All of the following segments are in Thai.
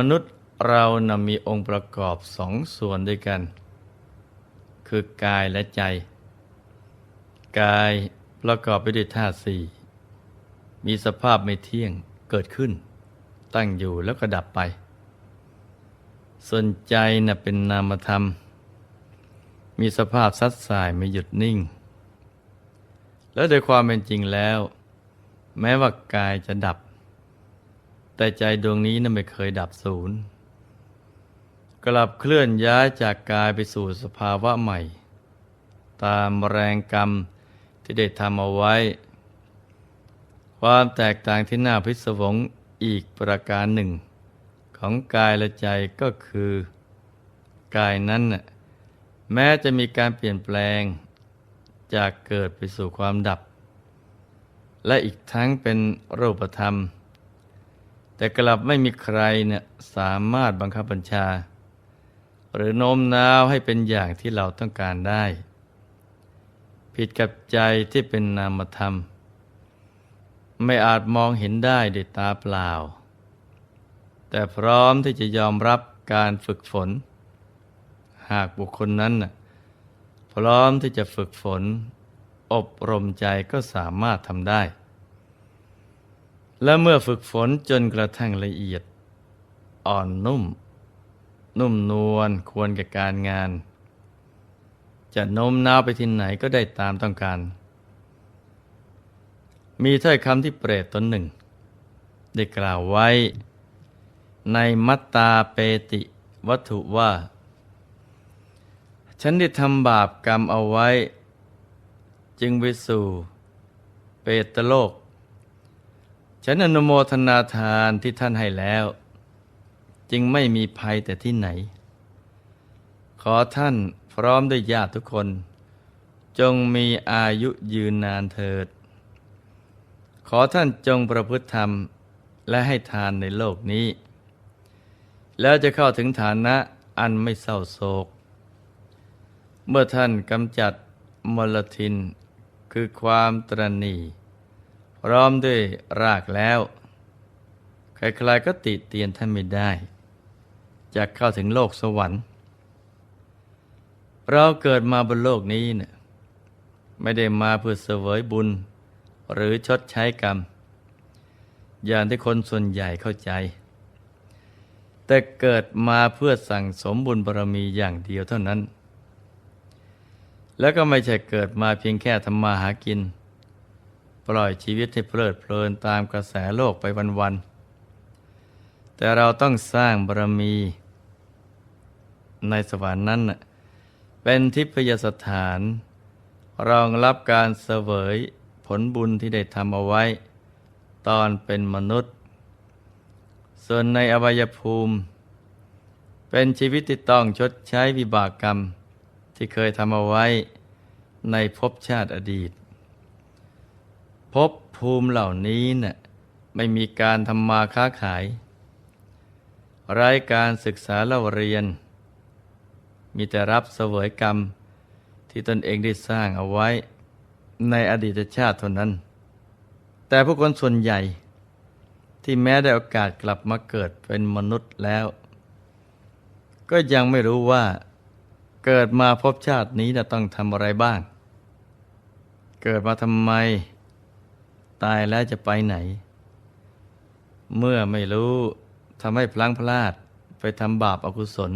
มนุษย์เรานะมีองค์ประกอบสองส่วนด้วยกัน คือกายและใจ กายประกอบไปด้วยธาตุสี่มีสภาพไม่เที่ยงเกิดขึ้น ตั้งอยู่แล้วก็ดับไป ส่วนใจน่ะเป็นนามธรรม มีสภาพซัดสายไม่หยุดนิ่ง แล้วโดยความเป็นจริงแล้ว แม้ว่ากายจะดับ แต่ใจดวงนี้นั้นไม่เคยดับศูนย์กลับเคลื่อนย้ายจากกายไปสู่สภาวะใหม่ ตามแรงกรรมที่ได้ทำเอาไว้ ความแตกต่างที่น่าพิศวงอีกประการหนึ่ง ของกายและใจก็คือ กายนั้นน่ะแม้จะมีการเปลี่ยนแปลง จากเกิดไปสู่ความดับ และอีกทั้งเป็นรูปธรรม แต่กลับไม่มีใครเนี่ยสามารถบังคับบัญชา หรือโน้มน้าวให้เป็นอย่างที่เราต้องการได้ ผิดกับใจที่เป็นนามธรรม ไม่อาจมองเห็นได้ด้วยตาเปล่า แต่พร้อมที่จะยอมรับการฝึกฝน หากบุคคลนั้นน่ะพร้อมที่จะฝึกฝน อบรมใจก็สามารถทำได้ และเมื่อฝึกฝนจนกระทั่งละเอียด อ่อนนุ่ม นุ่มนวลควรแก่การงาน จะโน้มน้าวไปที่ไหนก็ได้ตามต้องการ มีถ้อยคำที่เปรตตนหนึ่ง ได้กล่าวไว้ ในมัตตาเปติวัตถุว่า ฉันได้ทำบาปกรรมเอาไว้ จึงไปสู่ เปตโลก ฉันอนุโมทนาทานที่ท่านให้แล้ว จึงไม่มีภัยแต่ที่ไหน ขอท่านพร้อมด้วยญาติทุกคน จงมีอายุยืนนานเถิด ขอท่านจงประพฤติธรรมและให้ทานในโลกนี้ แล้วจะเข้าถึงฐานะอันไม่เศร้าโศก เมื่อท่านกำจัดมลทินคือความตรณี พร้อมด้วยรากแล้ว ใครๆก็ติเตียนท่านไม่ได้จะเข้าถึงโลกสวรรค์ เราเกิดมาบนโลกนี้เนี่ยไม่ได้มาเพื่อเสวยบุญ หรือชดใช้กรรม อย่างที่คนส่วนใหญ่เข้าใจ แต่เกิดมาเพื่อสั่งสมบุญบารมีอย่างเดียวเท่านั้น แล้วก็ไม่ใช่เกิดมาเพียงแค่ทำมาหากิน ปล่อยชีวิตให้เพลิดเพลินตามกระแสโลกไปวันๆ แต่เราต้องสร้างบารมี ในสวรรค์นั้น เป็นทิพยสถาน รองรับการเสวยผลบุญที่ได้ทำเอาไว้ ตอนเป็นมนุษย์ ส่วนในอบายภูมิ เป็นชีวิตที่ต้องชดใช้วิบากกรรม ที่เคยทำเอาไว้ในภพชาติอดีต ภพภูมิเหล่านี้เน่ะไม่มีการทำมาค้าขายไร้การศึกษาเล่าเรียน มีแต่รับเสวยกรรมที่ตนเองได้สร้างเอาไว้ในอดีตชาติเท่านั้น แต่ผู้คนส่วนใหญ่ที่แม้ได้โอกาสกลับมาเกิดเป็นมนุษย์แล้ว ก็ยังไม่รู้ว่าเกิดมาพบชาตินี้จะต้องทำอะไรบ้าง เกิดมาทำไม ตายแล้วจะไปไหน เมื่อไม่รู้ทำให้พลั้งพลาดไปทำบาปอากุศล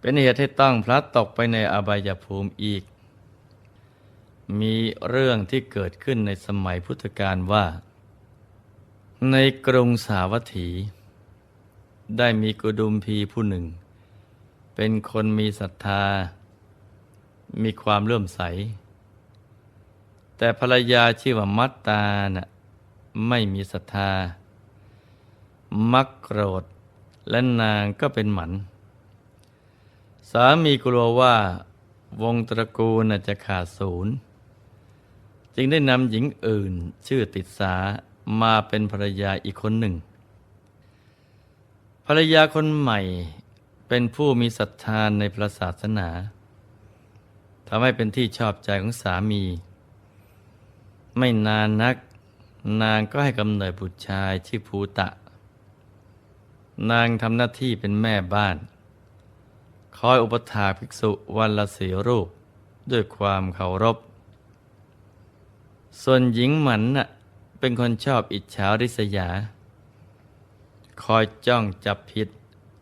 เป็นเหตุให้ต้องพลัดตกไปในอบายภูมิอีก มีเรื่องที่เกิดขึ้นในสมัยพุทธกาลว่า ในกรุงสาวัตถี ได้มีกุดุมพีผู้หนึ่ง เป็นคนมีศรัทธา มีความเลื่อมใส แต่ภรรยาชื่อว่ามัตตาน่ะไม่มีศรัทธา มักโกรธ และนางก็เป็นหมัน สามีกลัวว่าวงตระกูลจะขาดศูนย์ จึงได้นำหญิงอื่นชื่อติดสามาเป็นภรรยาอีกคนหนึ่ง ภรรยาคนใหม่เป็นผู้มีศรัทธาในพระศาสนาทำให้เป็นที่ชอบใจของสามี ไม่นานนัก นางก็ให้กำเนิดบุตรชายชื่อภูตะ นางทำหน้าที่เป็นแม่บ้าน คอยอุปถาภิกษุวันละสีรูปด้วยความเคารพ ส่วนหญิงหมันน่ะเป็นคนชอบอิจฉาริษยา คอยจ้องจับผิด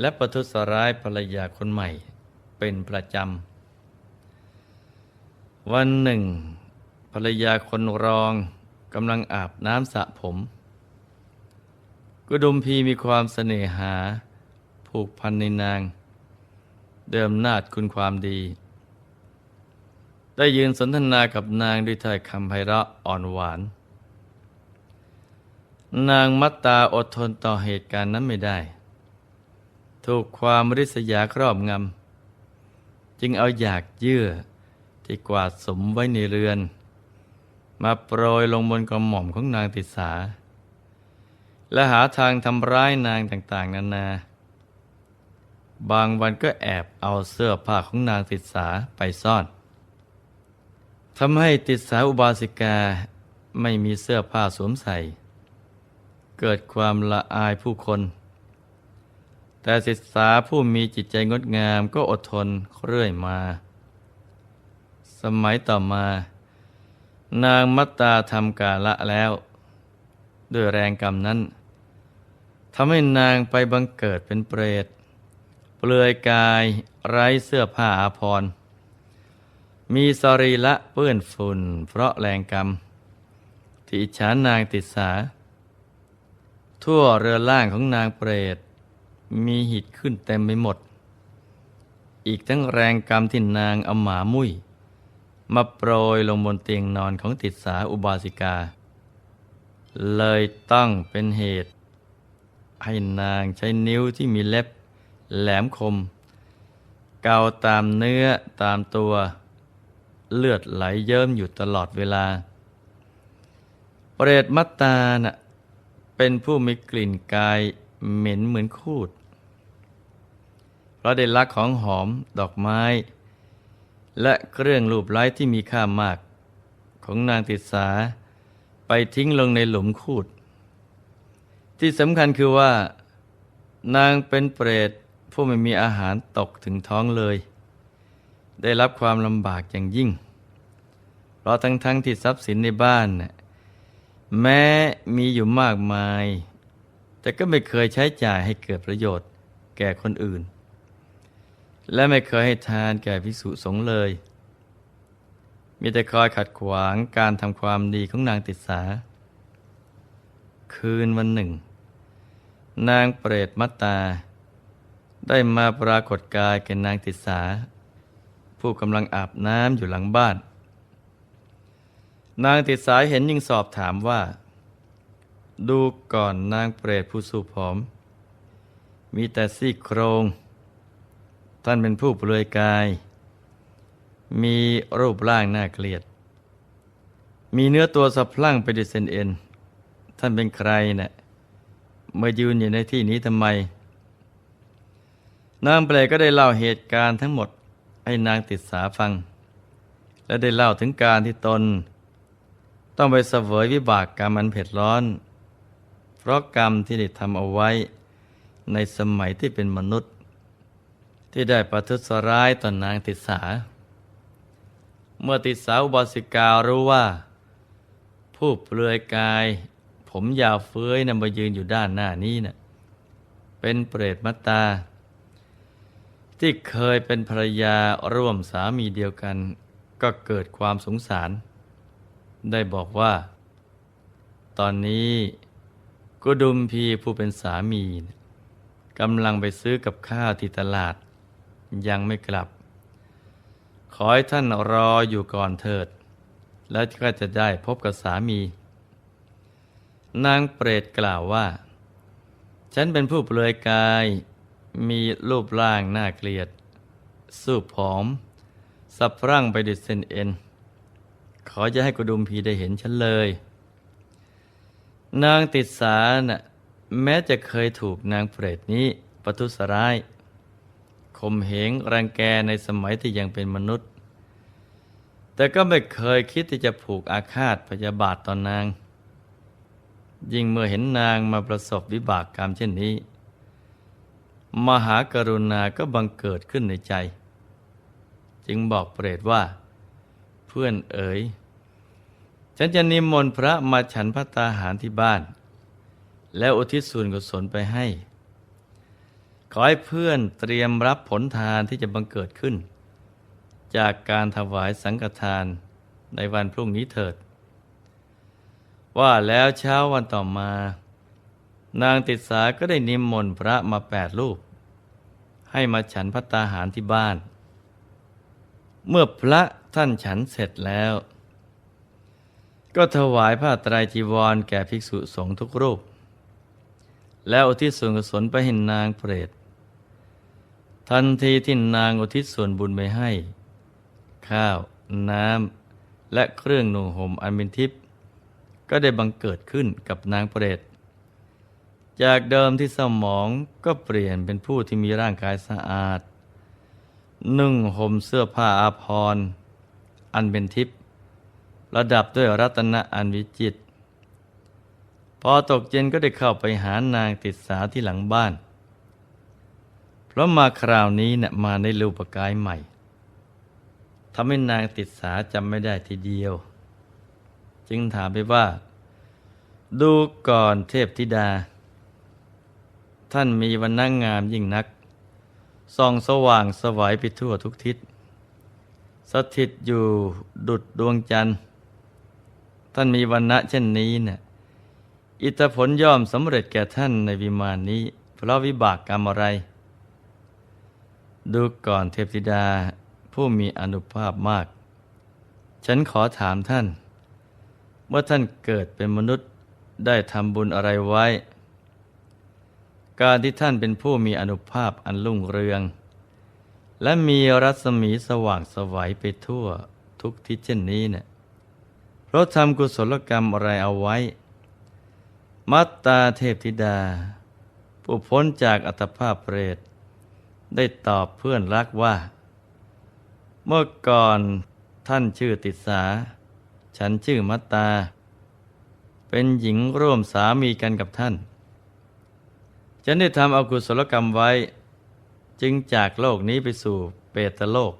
และประทุษร้ายภรรยาคนใหม่เป็นประจำ วันหนึ่ง รรยาคนรองกำลังอาบน้ำสระผม กุดุมพีมีความเสน่หา ผูกพันในนาง เดิมนาจคุณความดี ได้ยืนสนทนากับนางด้วยถ้อยคำไพเราะอ่อนหวาน นางมัตตาอดทนต่อเหตุการณ์นั้นไม่ได้ ถูกความริษยาครอบงำ จึงเอาอยากเยื่อที่กวาดสมไว้ในเรือน มาโปรยลงบนกระหม่อมของนางติสา และหาทางทำร้ายนางต่างๆ นานา บางวันก็แอบเอาเสื้อผ้าของนางติสาไปซ่อนทำให้ติสาอุบาสิกาไม่มีเสื้อผ้าสวมใส่ เกิดความละอายผู้คน แต่ศิษาผู้มีจิตใจงดงามก็อดทนเรื่อยมา สมัยต่อมา นางมัตตาทำกาละแล้ว ด้วยแรงกรรมนั้นทำให้นางไปบังเกิดเป็นเปรต เปลือยกายไร้เสื้อผ้าอาภรณ์มีสรีละเปื้อนฝุ่น เพราะแรงกรรม ที่อิจฉานางติดสา ทั่วเรือล่างของนางเปรต มีหิดขึ้นเต็มไปหมด อีกทั้งแรงกรรมที่นางเอาหมามุ้ย มาโปรยลงบนเตียงนอนของติดสาอุบาสิกา เลยต้องเป็นเหตุ ให้นางใช้นิ้วที่มีเล็บ แหลมคม เกาตามเนื้อตามตัว เลือดไหลเยิ้มอยู่ตลอดเวลา เปรตมัตตาน่ะเป็นผู้มีกลิ่นกายเหม็นเหมือนคูด เพราะได้ลักของหอมดอกไม้ และเครื่องรูปไล้ที่มีค่ามาก ของนางติสา ไปทิ้งลงในหลุมคูด ที่สำคัญคือว่า นางเป็นเปรตผู้ไม่มีอาหารตกถึงท้องเลย ได้รับความลำบากอย่างยิ่ง เพราะทั้งๆทที่ทรัพย์สินในบ้านน่ะแม้มีอยู่มากมาย แต่ก็ไม่เคยใช้จ่ายให้เกิดประโยชน์แก่คนอื่น และไม่เคยให้ทานแก่ภิกษุสงฆ์เลย มีแต่คอยขัดขวางการทำความดีของนางติดสา คืนวันหนึ่ง นางเปรตมัตตา ได้มาปรากฏกายแก่นางติดสา ผู้กำลังอาบน้ำอยู่หลังบ้าน นางติดสาเห็นยิ่งสอบถามว่า ดูก่อนนางเปรตผู้สูผอม มีแต่ซี่โครง ท่านเป็นผู้เปลือยกาย มีรูปร่างน่าเกลียด มีเนื้อตัวสะพลั่งไปด้วยเส้นเอ็น ท่านเป็นใครเนะ่ะมายืนอยู่ในที่นี้ทำไม นางเปรตก็ได้เล่าเหตุการณ์ทั้งหมดให้นางติดสาฟัง และได้เล่าถึงการที่ตน ต้องไปเสวยวิบากกรรมอันเผ็ดร้อน เพราะกรรมที่ได้ทำเอาไว้ในสมัยที่เป็นมนุษย์ ที่ได้ประทุษร้ายต่อนนางติสา เมื่อติสาวอุบาสิการู้ว่า ผู้เปลือยกาย ผมยาวเฟ้ยนำมายืนอยู่ด้านหน้านี้นะ่ะเป็นเปรตมัตตา ที่เคยเป็นภรรยาร่วมสามีเดียวกัน ก็เกิดความสงสาร ได้บอกว่า ตอนนี้กุดุมพีผู้เป็นสามีกำลังไปซื้อกับข้าวที่ตลาด ยังไม่กลับ ขอให้ท่านรออยู่ก่อนเถิด แล้วก็จะได้พบกับสามี นางเปรตกล่าวว่า ฉันเป็นผู้เปลือยกาย มีรูปร่างน่าเกลียด สูบผอม สับร่างไปด้วยเส้นเอ็น ขอจะให้กุดุมพีได้เห็นฉันเลย นางติดสาน่ะแม้จะเคยถูกนางเปรตนี้ประทุษร้าย ข่มเหงรังแกในสมัยที่ยังเป็นมนุษย์ แต่ก็ไม่เคยคิดที่จะผูกอาฆาตพยาบาทต่อนนาง ยิ่งเมื่อเห็นนางมาประสบวิบากกรรมเช่นนี้ มหากรุณาก็บังเกิดขึ้นในใจ จึงบอกเปรตว่า เพื่อนเอ๋ยฉันจะนิมนต์พระมาฉันพระตาหารที่บ้าน แล้วอุทิศส่วนกุศลไปให้ ขอให้เพื่อนเตรียมรับผลทานที่จะบังเกิดขึ้น จากการถวายสังฆทานในวันพรุ่งนี้เถิด ว่าแล้วเช้าวันต่อมา นางติดสาก็ได้นิมนต์พระมาแปดรูป ให้มาฉันพัตตาหารที่บ้าน เมื่อพระท่านฉันเสร็จแล้ว ก็ถวายผ้าไตรจีวรแก่ภิกษุสงฆ์ทุกรูป แล้วอุทิศส่วนกุศลไปให้นางเปรต ทันทีที่นางอุทิศส่วนบุญไปให้ ข้าว น้ำ และเครื่องนุ่งห่มอันเป็นทิพย์ก็ได้บังเกิดขึ้นกับนางเปรต จากเดิมที่สมองก็เปลี่ยนเป็นผู้ที่มีร่างกายสะอาด นุ่งห่มเสื้อผ้าอาภรณ์อันเป็นทิพย์ระดับด้วยรัตนะอันวิจิตร อตกเย็นก็ได้เข้าไปหานางติดสาที่หลังบ้าน เพราะมาคราวนี้เนี่ยมาในรูปกายใหม่ทำให้นางติดสาจำไม่ได้ทีเดียว จึงถามไปว่า ดูก่อนเทพธิดา ท่านมีวันนั่งงามยิ่งนักส่องสว่างสวัยไปทั่วทุกทิศ สถิตอยู่ดุดดวงจันทร์ ท่านมีวันณะเช่นนี้เนี่ย อิทธผลย่อมสำเร็จแก่ท่านในวิมานนี้ เพราะวิบากกรรมอะไร ดูก่อนเทพธิดาผู้มีอนุภาพมาก ฉันขอถามท่าน เมื่อท่านเกิดเป็นมนุษย์ได้ทำบุญอะไรไว้ การที่ท่านเป็นผู้มีอนุภาพอันรุ่งเรือง และมีรัศมีสว่างสวัยไปทั่วทุกทิศเช่นนี้เนี่ยเพราะทำกุศลกรรมอะไรเอาไว้ มัตตาเทพธิดา ผู้พ้นจากอัตภาพเปรต ได้ตอบเพื่อนรักว่า เมื่อก่อนท่านชื่อติสา ฉันชื่อมัตตา เป็นหญิงร่วมสามีกันกับท่าน ฉันได้ทำอากุศลกรรมไว้ จึงจากโลกนี้ไปสู่เปตโลก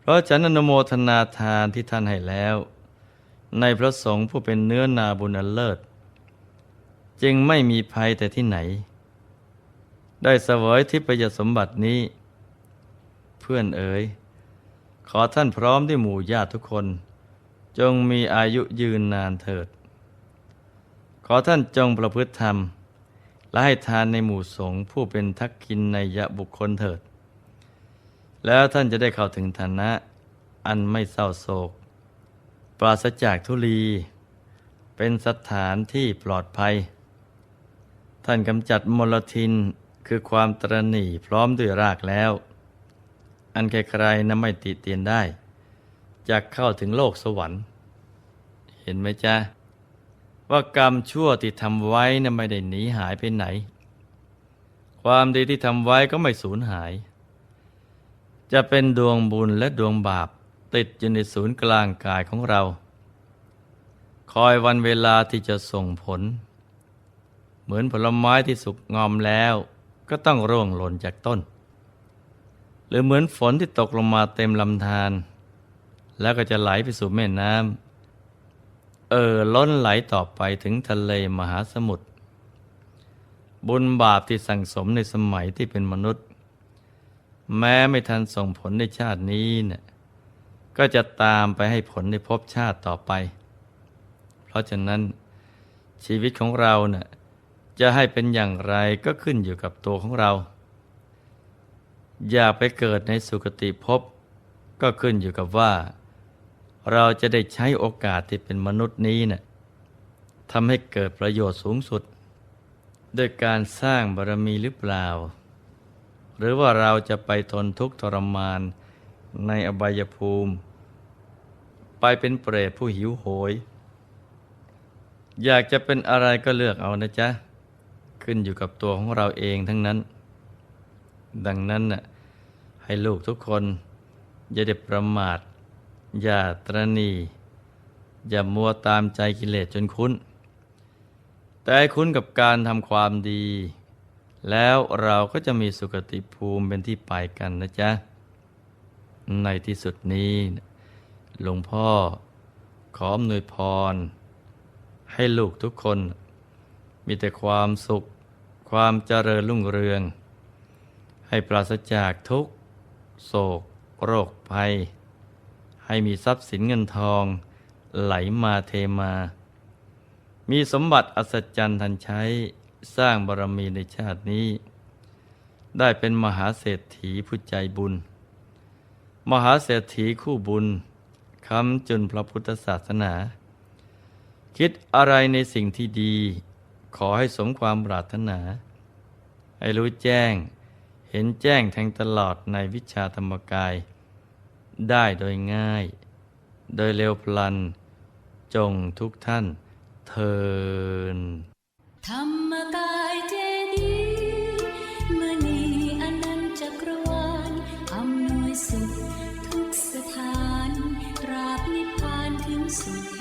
เพราะฉันอนุโมทนาทานที่ท่านให้แล้ว ในพระสงฆ์ผู้เป็นเนื้อนาบุญอันเลิศ จึงไม่มีภัยแต่ที่ไหน ได้เสวยทิพยสมบัตินี้ เพื่อนเอ๋ยขอท่านพร้อมด้วยหมู่ญาติทุกคน จงมีอายุยืนนานเถิด ขอท่านจงประพฤติธรรม และให้ทานในหมู่สงฆ์ผู้เป็นทักกินในยะบุคคลเถิด แล้วท่านจะได้เข้าถึงฐานะ อันไม่เศร้าโศก ราศจากทุลี เป็นสถานที่ปลอดภัย ท่านกำจัดมลทินคือความตรณีพร้อมด้วยรากแล้ว อันใครๆนั้นไม่ติเตียนได้จะเข้าถึงโลกสวรรค์ เห็นไหมจ๊ะ ว่ากรรมชั่วที่ทำไว้นะ่ะไม่ได้หนีหายไปไหน ความดีที่ทำไว้ก็ไม่สูญหาย จะเป็นดวงบุญและดวงบาป ติดอยู่ในศูนย์กลางกายของเรา คอยวันเวลาที่จะส่งผล เหมือนผลไม้ที่สุกงอมแล้วก็ต้องร่วงหล่นจากต้น หรือเหมือนฝนที่ตกลงมาเต็มลำธารแล้วก็จะไหลไปสู่แม่น้ำเออล้นไหลต่อไปถึงทะเลมหาสมุทรบุญบาปที่สั่งสมในสมัยที่เป็นมนุษย์ แม้ไม่ทันส่งผลในชาตินี้เนี่ย ก็จะตามไปให้ผลในภพชาติต่อไป เพราะฉะนั้นชีวิตของเราเนี่ยจะให้เป็นอย่างไรก็ขึ้นอยู่กับตัวของเรา อยากไปเกิดในสุคติภพก็ขึ้นอยู่กับว่า เราจะได้ใช้โอกาสที่เป็นมนุษย์นี้นะ่ะทำให้เกิดประโยชน์สูงสุด ด้วยการสร้างบารมีหรือเปล่า หรือว่าเราจะไปทนทุกข์ทรมาน ในอบายภูมิ ไปเป็นเปรตผู้หิวโหย อยากจะเป็นอะไรก็เลือกเอานะจ๊ะ ขึ้นอยู่กับตัวของเราเองทั้งนั้น ดังนั้นน่ะให้ลูกทุกคน อย่าได้ประมาท อย่าตรณี อย่ามัวตามใจกิเลสจนคุ้น แต่คุ้นกับการทำความดี แล้วเราก็จะมีสุคติภูมิเป็นที่ไปกันนะจ๊ะ ในที่สุดนี้ หลวงพ่อขออำนวยพร ให้ลูกทุกคน มีแต่ความสุข ความเจริญรุ่งเรือง ให้ปราศจากทุกโศก โรคภัย ให้มีทรัพย์สินเงินทอง ไหลมาเทมา มีสมบัติอัศจรรย์ทันใช้สร้างบารมีในชาตินี้ ได้เป็นมหาเศรษฐีผู้ใจบุญ มหาเศรษฐีคู่บุญคำจุนพระพุทธศาสนา คิดอะไรในสิ่งที่ดี ขอให้สมความปรารถนา ให้รู้แจ้ง เห็นแจ้งแทงตลอดในวิชาธรรมกาย ได้โดยง่าย โดยเร็วพลัน จงทุกท่านเทินธรรมกาย Thank you.